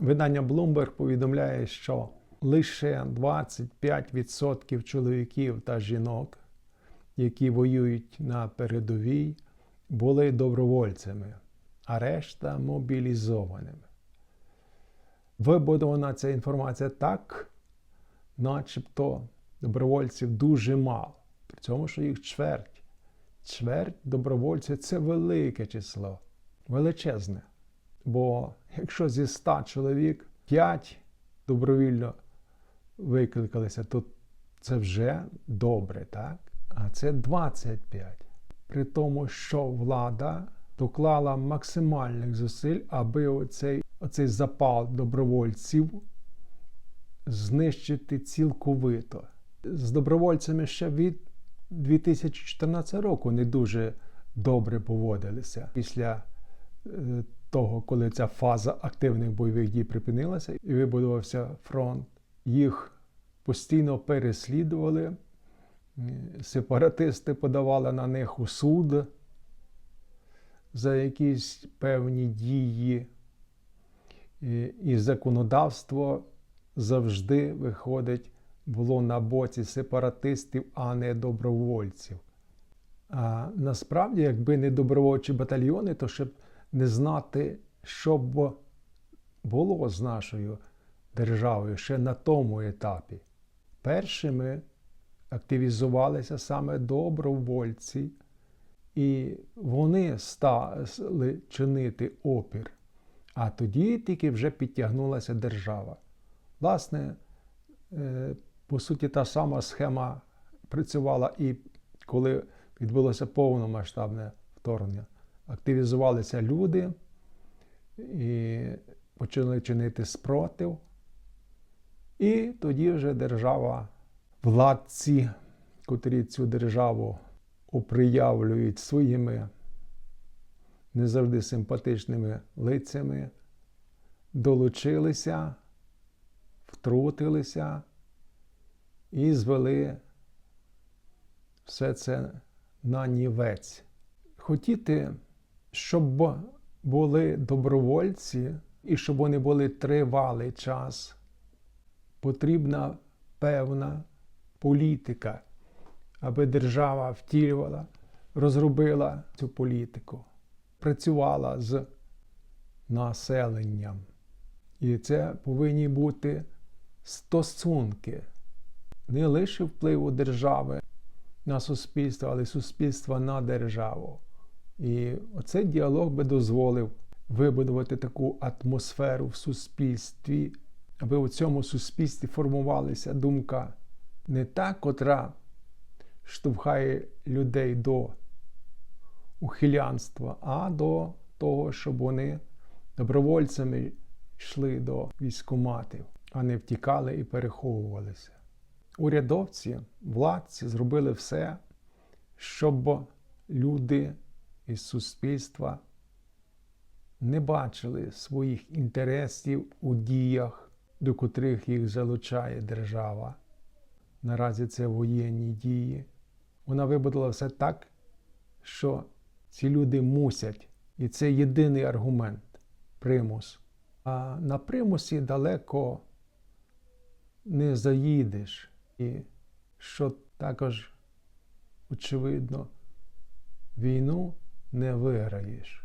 Видання Bloomberg повідомляє, що лише 25% чоловіків та жінок, які воюють на передовій, були добровольцями, а решта мобілізованими. Вибудована ця інформація так, начебто добровольців дуже мало. При цьому, що їх чверть. Чверть добровольців це велике число, величезне. Бо якщо зі 100 чоловік 5 добровільно викликалися, то це вже добре, так? А це 25. При тому, що влада доклала максимальних зусиль, аби оцей, оцей запал добровольців знищити цілковито. З добровольцями ще від 2014 року не дуже добре поводилися. Після е, того, коли ця фаза активних бойових дій припинилася і вибудувався фронт, їх постійно переслідували. Сепаратисти подавали на них у суд за якісь певні дії, і, законодавство завжди виходить було на боці сепаратистів, а не добровольців. А насправді, якби не добровольчі батальйони, то щоб не знати, що б було з нашою державою ще на тому етапі. Першими активізувалися саме добровольці, і вони стали чинити опір. А тоді тільки вже підтягнулася держава. Власне, е, по суті, та сама схема працювала і коли відбулося повномасштабне вторгнення. Активізувалися люди і почали чинити спротив. І тоді вже держава, владці, котрі цю державу оприявлюють своїми не завжди симпатичними лицями, долучилися, втрутилися і звели все це на нівець. Хотіти, щоб були добровольці і щоб вони були тривалий час, потрібна певна політика, аби держава втілювала, розробила цю політику, працювала з населенням. І це повинні бути стосунки не лише впливу держави на суспільство, але й суспільства на державу. І оцей діалог би дозволив вибудувати таку атмосферу в суспільстві, аби у цьому суспільстві формувалася думка не та, котра штовхає людей до ухилянства, а до того, щоб вони добровольцями йшли до військоматів, а не втікали і переховувалися. Урядовці, владці зробили все, щоб люди із суспільства не бачили своїх інтересів у діях, до котрих їх залучає держава. Наразі це воєнні дії. Вона вибудила все так, що ці люди мусять. І це єдиний аргумент примус. А на примусі далеко не заїдеш. І що також, очевидно, війну не виграєш.